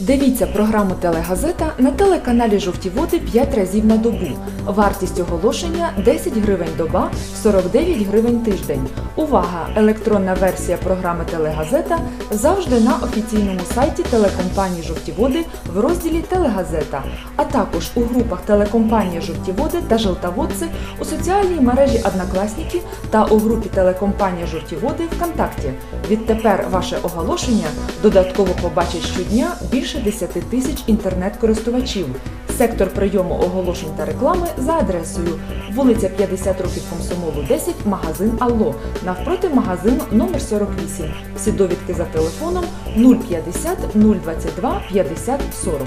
Дивіться програму Телегазета на телеканалі Жовті Води 5 разів на добу. Вартість оголошення 10 гривень доба, 49 гривень тиждень. Увага! Електронна версія програми Телегазета завжди на офіційному сайті телекомпанії Жовті Води в розділі Телегазета, а також у групах телекомпанія Жовті Води та Жовтоводці у соціальній мережі Однокласники та у групі телекомпанія Жовті Води ВКонтакті. Відтепер ваше оголошення додатково побачить щодня більше 10 тисяч інтернет-користувачів. Сектор прийому оголошень та реклами за адресою вулиця 50 років Комсомолу 10, магазин Алло, навпроти магазину номер 48. Всі довідки за телефоном 050 022 50 40.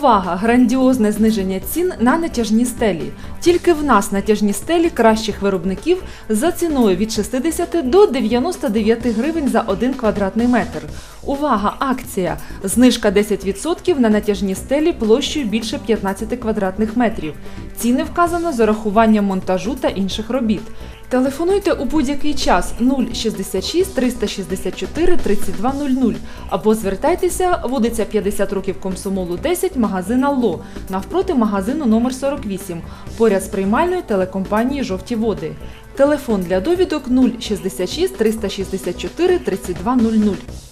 Увага! Грандіозне зниження цін на натяжні стелі. Тільки в нас натяжні стелі кращих виробників за ціною від 60 до 99 гривень за 1 квадратний метр. Увага! Акція! Знижка 10% на натяжні стелі площею більше 15 квадратних метрів. Ціни вказано з урахуванням монтажу та інших робіт. Телефонуйте у будь-який час 066 364 3200 або звертайтеся вулиця 50 років Комсомолу 10, магазин Алло, навпроти магазину номер 48, поряд з приймальною телекомпанії Жовті води. Телефон для довідок 066 364 3200.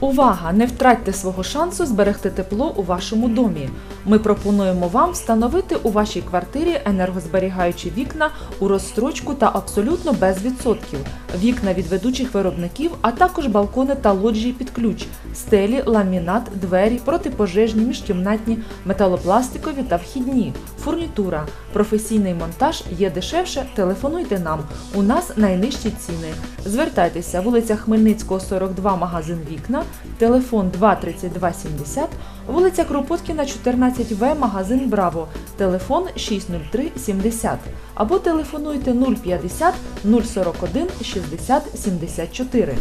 Увага! Не втратьте свого шансу зберегти тепло у вашому домі. Ми пропонуємо вам встановити у вашій квартирі енергозберігаючі вікна у розстрочку та абсолютно без відсотків, вікна від ведучих виробників, а також балкони та лоджії під ключ, стелі, ламінат, двері, протипожежні, міжкімнатні, металопластикові та вхідні, фурнітура. Професійний монтаж є дешевше. Телефонуйте нам. У нас найнижчі ціни. Звертайтеся, вулиця Хмельницького, 42, магазин Вікна, телефон 23270, вулиця Кропоткіна, 14В, магазин Браво, телефон 603 70 або телефонуйте 050 041 60 74.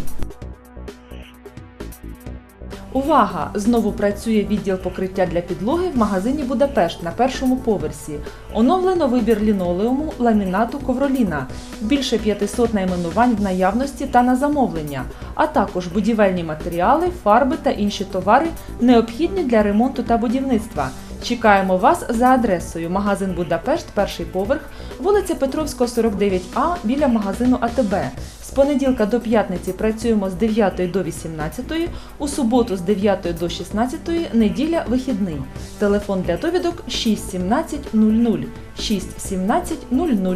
Увага! Знову працює відділ покриття для підлоги в магазині Будапешт на першому поверсі. Оновлено вибір лінолеуму, ламінату, ковроліна. Більше 500 найменувань в наявності та на замовлення, а також будівельні матеріали, фарби та інші товари, необхідні для ремонту та будівництва. Чекаємо вас за адресою магазин Будапешт, перший поверх, вулиця Петровського, 49А біля магазину АТБ. З понеділка до п'ятниці працюємо з 9 до 18, у суботу з 9 до 16, неділя вихідний. Телефон для довідок 617 00 617 00.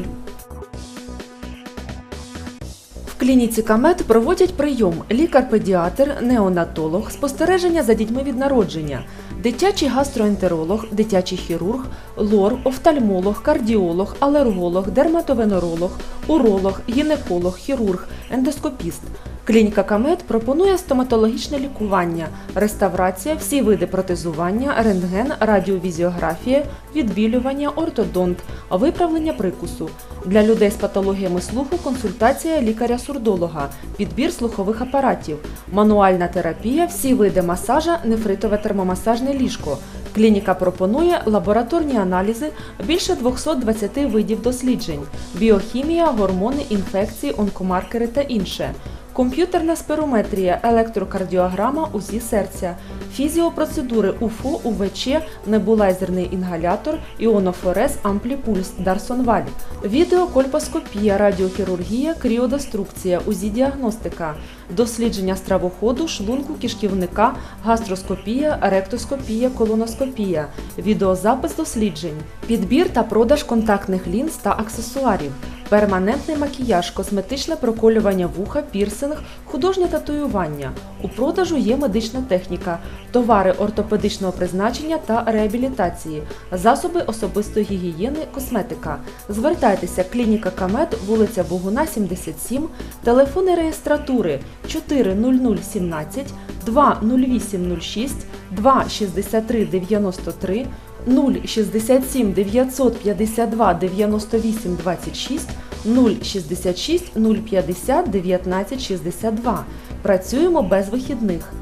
В клініці Камет проводять прийом лікар-педіатр, неонатолог, спостереження за дітьми від народження, дитячий гастроентеролог, дитячий хірург, лор, офтальмолог, кардіолог, алерголог, дерматовенеролог, уролог, гінеколог, хірург, ендоскопіст. Клініка Камет пропонує стоматологічне лікування, реставрація, всі види протезування, рентген, радіовізіографія, відбілювання, ортодонт, виправлення прикусу. Для людей з патологіями слуху консультація лікаря-сурдолога, підбір слухових апаратів, мануальна терапія, всі види масажа, нефритове термомасажне ліжко. Клініка пропонує лабораторні аналізи більше 220 видів досліджень, біохімія, гормони, інфекції, онкомаркери та інше. Комп'ютерна спирометрія, електрокардіограма УЗІ серця, фізіопроцедури УФО, УВЧ, небулайзерний інгалятор, іонофорез, ампліпульс, Дарсонваль, відеокольпоскопія, радіохірургія, кріодеструкція, УЗІ-діагностика, дослідження стравоходу, шлунку, кишківника, гастроскопія, ректоскопія, колоноскопія, відеозапис досліджень, підбір та продаж контактних лінз та аксесуарів. Перманентний макіяж, косметичне проколювання вуха, пірсинг, художнє татуювання. У продажу є медична техніка, товари ортопедичного призначення та реабілітації, засоби особистої гігієни, косметика. Звертайтеся, клініка Камет, вулиця Богуна, 77, телефони реєстратури 40017, 20806, 26393, 067 952 98 26 066 050 19 62. Працюємо без вихідних.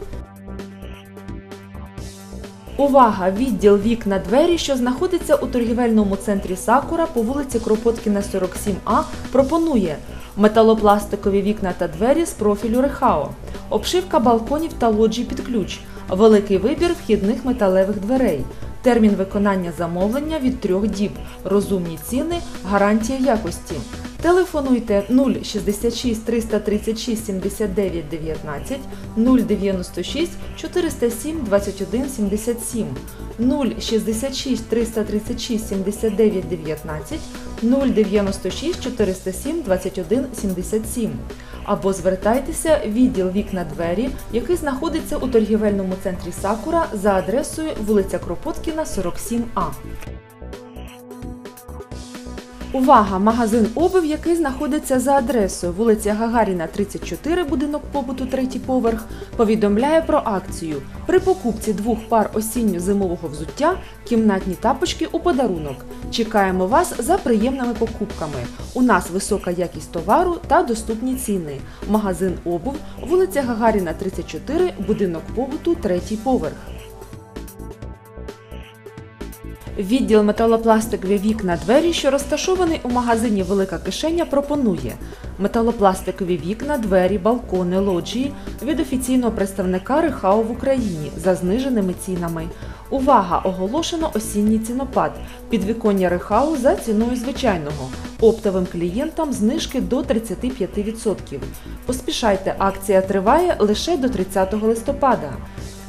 Увага! Відділ вікна двері, що знаходиться у торгівельному центрі Сакура по вулиці Кропоткіна 47А, пропонує металопластикові вікна та двері з профілю Рехао, обшивка балконів та лоджій під ключ, великий вибір вхідних металевих дверей. Термін виконання замовлення від трьох діб, розумні ціни, гарантія якості. Телефонуйте 066 336 79 19 096 407 21 77 066 336 79 19 096 407 21 77 або звертайтеся в відділ вікна двері, який знаходиться у торгівельному центрі Сакура за адресою вулиця Кропоткіна, 47А. Увага! Магазин обув, який знаходиться за адресою вулиця Гагаріна, 34, будинок побуту, третій поверх, повідомляє про акцію. При покупці двох пар осінньо-зимового взуття кімнатні тапочки у подарунок. Чекаємо вас за приємними покупками. У нас висока якість товару та доступні ціни. Магазин обув, вулиця Гагаріна, 34, будинок побуту, третій поверх. Відділ металопластикові вікна двері, що розташований у магазині Велика кишеня, пропонує металопластикові вікна, двері, балкони, лоджії від офіційного представника Рихао в Україні за зниженими цінами. Увага! Оголошено осінній цінопад. Підвіконня Рихау за ціною звичайного. Оптовим клієнтам знижки до 35%. Поспішайте, акція триває лише до 30 листопада.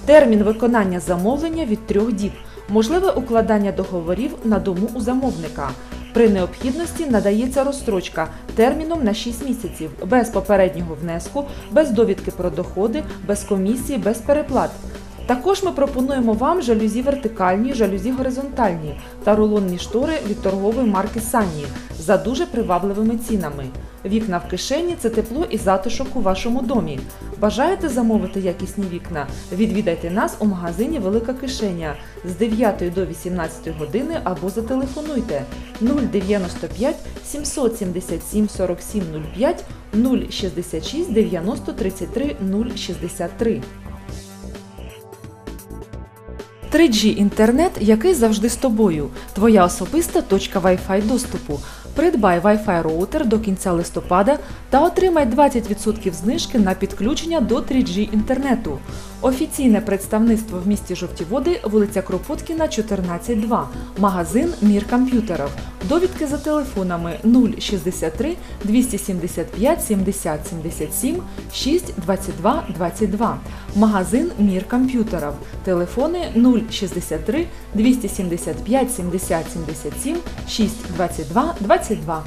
Термін виконання замовлення від трьох діб. Можливе укладання договорів на дому у замовника. При необхідності надається розстрочка терміном на 6 місяців, без попереднього внеску, без довідки про доходи, без комісії, без переплат. Також ми пропонуємо вам жалюзі вертикальні, жалюзі горизонтальні та рулонні штори від торгової марки Санні за дуже привабливими цінами. Вікна в кишені це тепло і затишок у вашому домі. Бажаєте замовити якісні вікна? Відвідайте нас у магазині Велика кишеня з 9 до 18 години або зателефонуйте 095 777 4705 066 90 33 063. 3G інтернет, який завжди з тобою. Твоя особиста точка Wi-Fi доступу. Придбай Wi-Fi роутер до кінця листопада та отримай 20% знижки на підключення до 3G інтернету. Офіційне представництво в місті Жовті Води, вулиця Кропоткіна, 14-2. Магазин Мір комп'ютерів. Довідки за телефонами 063 275 70 77 6 22 22. Магазин Мір комп'ютерів. Телефони 063 275 70 77 6 22 22.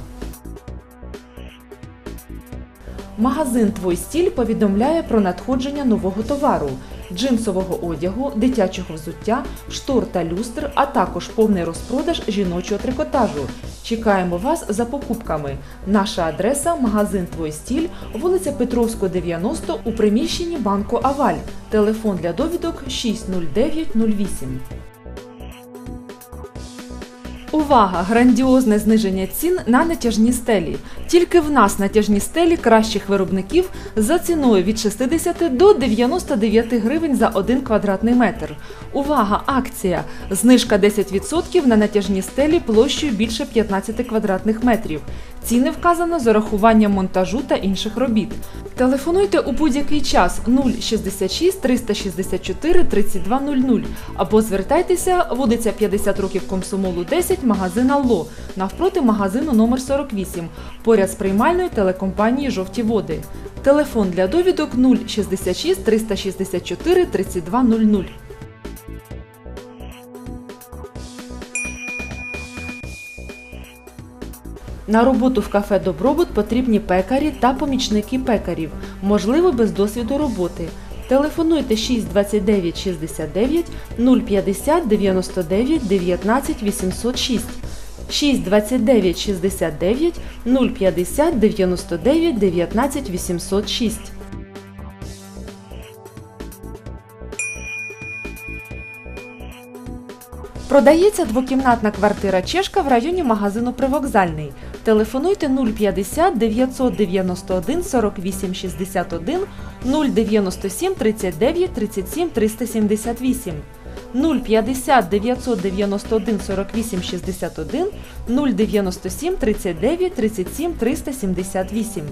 Магазин Твой стіль повідомляє про надходження нового товару. Джинсового одягу, дитячого взуття, штор та люстр, а також повний розпродаж жіночого трикотажу. Чекаємо вас за покупками. Наша адреса магазин Твой стіль, вулиця Петровська, 90 у приміщенні банку Аваль. Телефон для довідок 60908. Увага! Грандіозне зниження цін на натяжні стелі. Тільки в нас натяжні стелі кращих виробників за ціною від 60 до 99 гривень за 1 квадратний метр. Увага! Акція! Знижка 10% на натяжні стелі площею більше 15 квадратних метрів. Ціни вказано з урахуванням монтажу та інших робіт. Телефонуйте у будь-який час 066 364 3200 або звертайтеся вулиця 50 років Комсомолу 10, магазин Алло, навпроти магазину номер 48, поряд з приймальною телекомпанії Жовті води. Телефон для довідок 066 364 3200. На роботу в кафе Добробут потрібні пекарі та помічники пекарів, можливо, без досвіду роботи. Телефонуйте 629 69 050 99 19 806 629 69 050 99 19 806. Продається двокімнатна квартира Чешка в районі магазину Привокзальний. Телефонуйте 050 991 48 61 097 39 37 378. 050 991 48 61 097 39 37 378.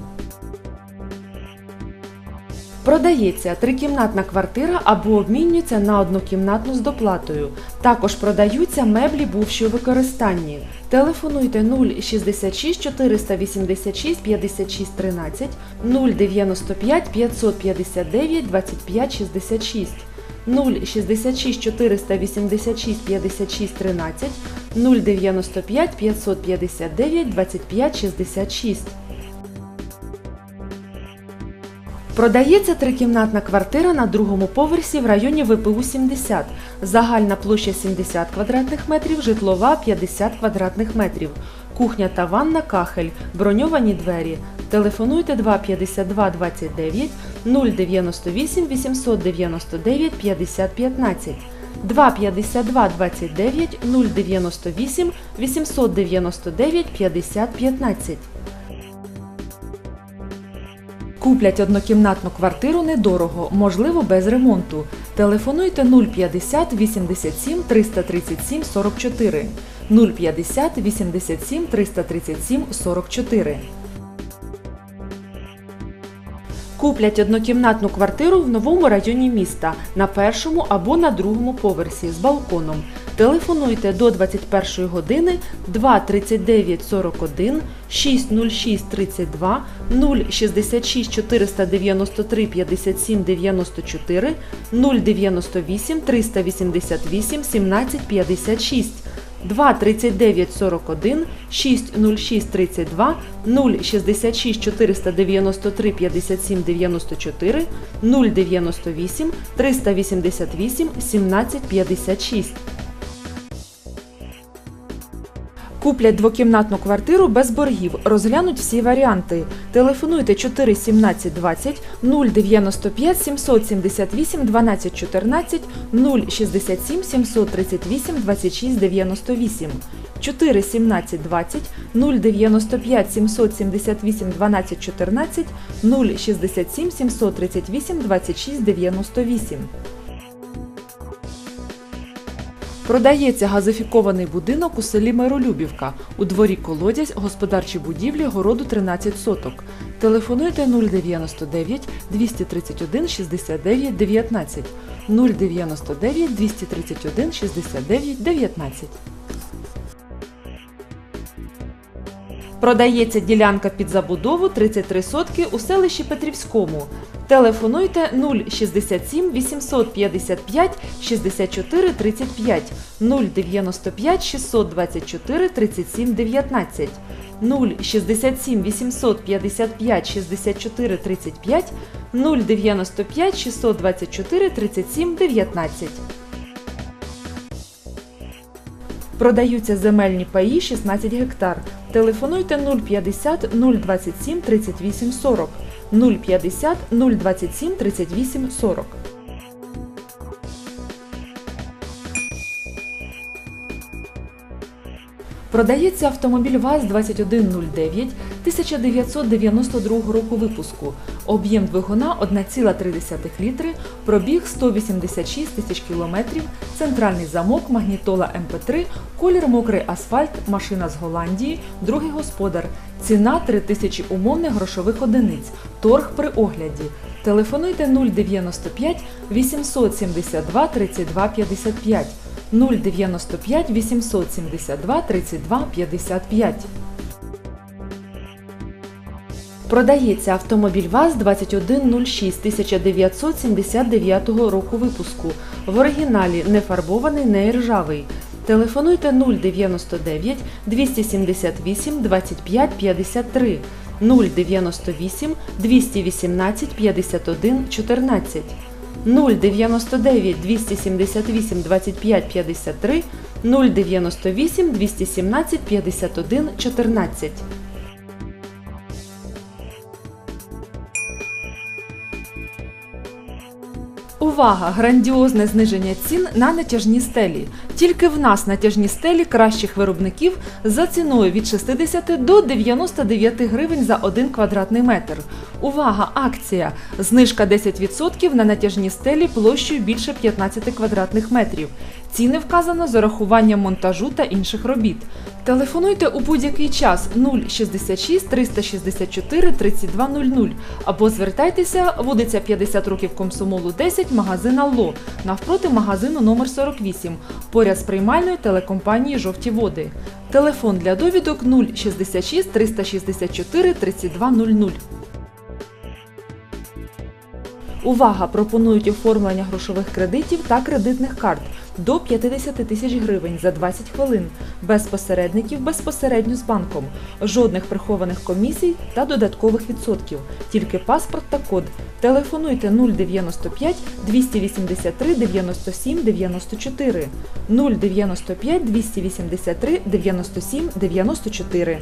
Продається трикімнатна квартира або обмінюється на однокімнатну з доплатою. Також продаються меблі бувші у використанні. Телефонуйте 066 486 56 13 095 559 25 66 066 486 56 13 095 559 25 66 Продається трикімнатна квартира на другому поверсі в районі ВПУ 70. Загальна площа 70 квадратних метрів, житлова 50 квадратних метрів. Кухня та ванна кахель, броньовані двері. Телефонуйте 252 29 098 899 50 15. 252 29 098 899 50 15. Куплять однокімнатну квартиру недорого, можливо, без ремонту. Телефонуйте 050 87 337 44 050 87 337 44. Куплять однокімнатну квартиру в новому районі міста на першому або на другому поверсі з балконом. Телефонуйте до 21 години 239 41 606 32 066 493 57 94 098 388 17 56 2 39 41 606 32 066 493 57 94 098 388 17 56. Куплять двокімнатну квартиру без боргів. Розглянуть всі варіанти. Телефонуйте 4 17 20 095 778 12 14 067 738 26 98 4 17 20 095 778 12 14 067 738 26 98 Продається газифікований будинок у селі Миролюбівка. У дворі колодязь, господарчі будівлі, городу 13 соток. Телефонуйте 099 231 69 19 099 231 69 19. Продається ділянка під забудову 33 сотки у селищі Петрівському. Телефонуйте 067 855 64 35 095 624 37 19 067 855 64 35 095 624 37 19 Продаються земельні паї 16 гектар. Телефонуйте 050 027 38 40 050 027 38 40. Продається автомобіль ВАЗ-2109 1992 року випуску. Об'єм двигуна 1,3 літри, пробіг 186 тисяч кілометрів, центральний замок, магнітола МП3, колір мокрий асфальт, машина з Голландії, другий господар. Ціна 3 тисячі умовних грошових одиниць. Торг при огляді. Телефонуйте 095 872 32 55 095 872 32 55. Продається автомобіль ВАЗ-2106 1979 року випуску. В оригіналі не фарбований, не ржавий. Телефонуйте 099 278 25 53 098 218 51 14 099 278 25 53 098 217 51 14. Увага! Грандіозне зниження цін на натяжні стелі. Тільки в нас натяжні стелі кращих виробників за ціною від 60 до 99 гривень за 1 квадратний метр. Увага! Акція! Знижка 10% на натяжні стелі площею більше 15 квадратних метрів. Ціни вказано з урахуванням монтажу та інших робіт. Телефонуйте у будь-який час 066 364 3200 або звертайтеся вулиця 50 років Комсомолу 10, магазин Алло, навпроти магазину номер 48, поряд з приймальною телекомпанії Жовті води. Телефон для довідок 066 364 3200. Увага! Пропонують оформлення грошових кредитів та кредитних карт до 50 тисяч гривень за 20 хвилин, без посередників безпосередньо з банком, жодних прихованих комісій та додаткових відсотків, тільки паспорт та код. Телефонуйте 095 283 97 94 095 283 97 94.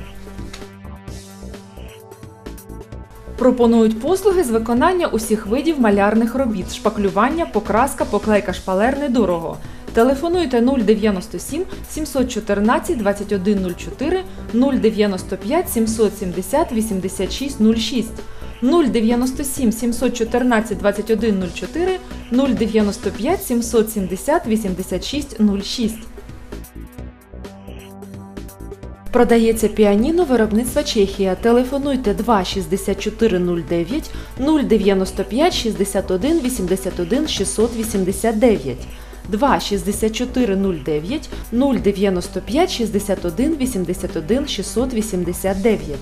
Пропонують послуги з виконання усіх видів малярних робіт: шпаклювання, покраска, поклейка шпалер недорого. Телефонуйте 097 714 2104 095 770 8606 097 714 2104 095 770 8606 Продається піаніно виробництва Чехія. Телефонуйте 2 6409 095 61 81 689. 2 6409 095 61 81 689.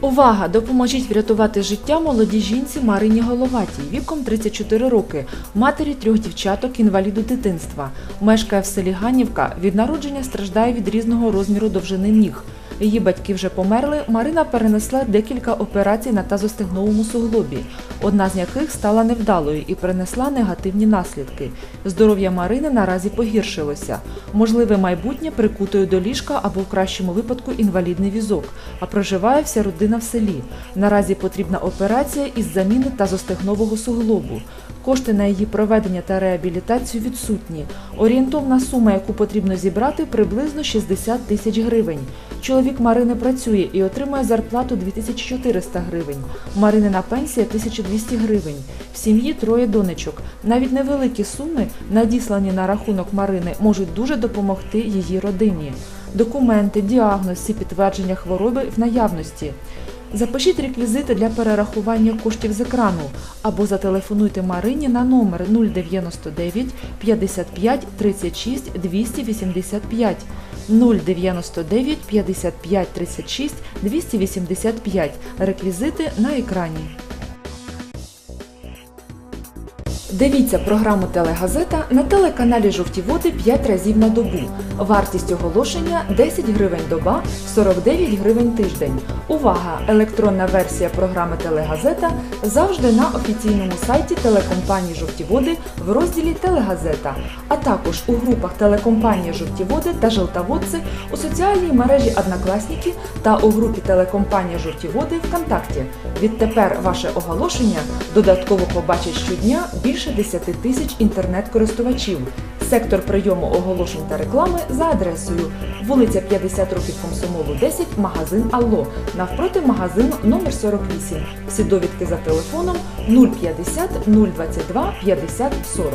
Увага! Допоможіть врятувати життя молодій жінці Марині Головатій віком 34 роки, матері трьох дівчаток, інваліду дитинства. Мешкає в селі Ганівка. Від народження страждає від різного розміру довжини ніг. Її батьки вже померли. Марина перенесла декілька операцій на тазостегновому суглобі, одна з яких стала невдалою і принесла негативні наслідки. Здоров'я Марини наразі погіршилося. Можливе майбутнє прикутою до ліжка або в кращому випадку інвалідний візок, а проживає вся родина в селі. Наразі потрібна операція із заміни тазостегнового суглобу. Кошти на її проведення та реабілітацію відсутні. Орієнтовна сума, яку потрібно зібрати, приблизно 60 тисяч гривень. Чоловік Марини працює і отримує зарплату 2400 гривень. Маринина пенсія 1200 гривень. В сім'ї троє донечок. Навіть невеликі суми, надіслані на рахунок Марини, можуть дуже допомогти її родині. Документи, діагноз, всі підтвердження хвороби в наявності. Запишіть реквізити для перерахування коштів з екрану або зателефонуйте Марині на номер 099 55 36 285 099 55 36 285. Реквізити на екрані. Дивіться програму Телегазета на телеканалі Жовті Води 5 разів на добу. Вартість оголошення 10 гривень доба, 49 гривень тиждень. Увага! Електронна версія програми Телегазета завжди на офіційному сайті телекомпанії Жовті Води в розділі Телегазета, а також у групах телекомпанії Жовті Води та Желтоводці у соціальній мережі Однокласники та у групі телекомпанії Жовті Води ВКонтакті. Відтепер ваше оголошення додатково побачить щодня більше 10 тисяч інтернет-користувачів. Сектор прийому оголошень та реклами за адресою вулиця 50 років Комсомолу 10, магазин Алло, навпроти магазину номер 48. Всі довідки за телефоном 050 022 50 40.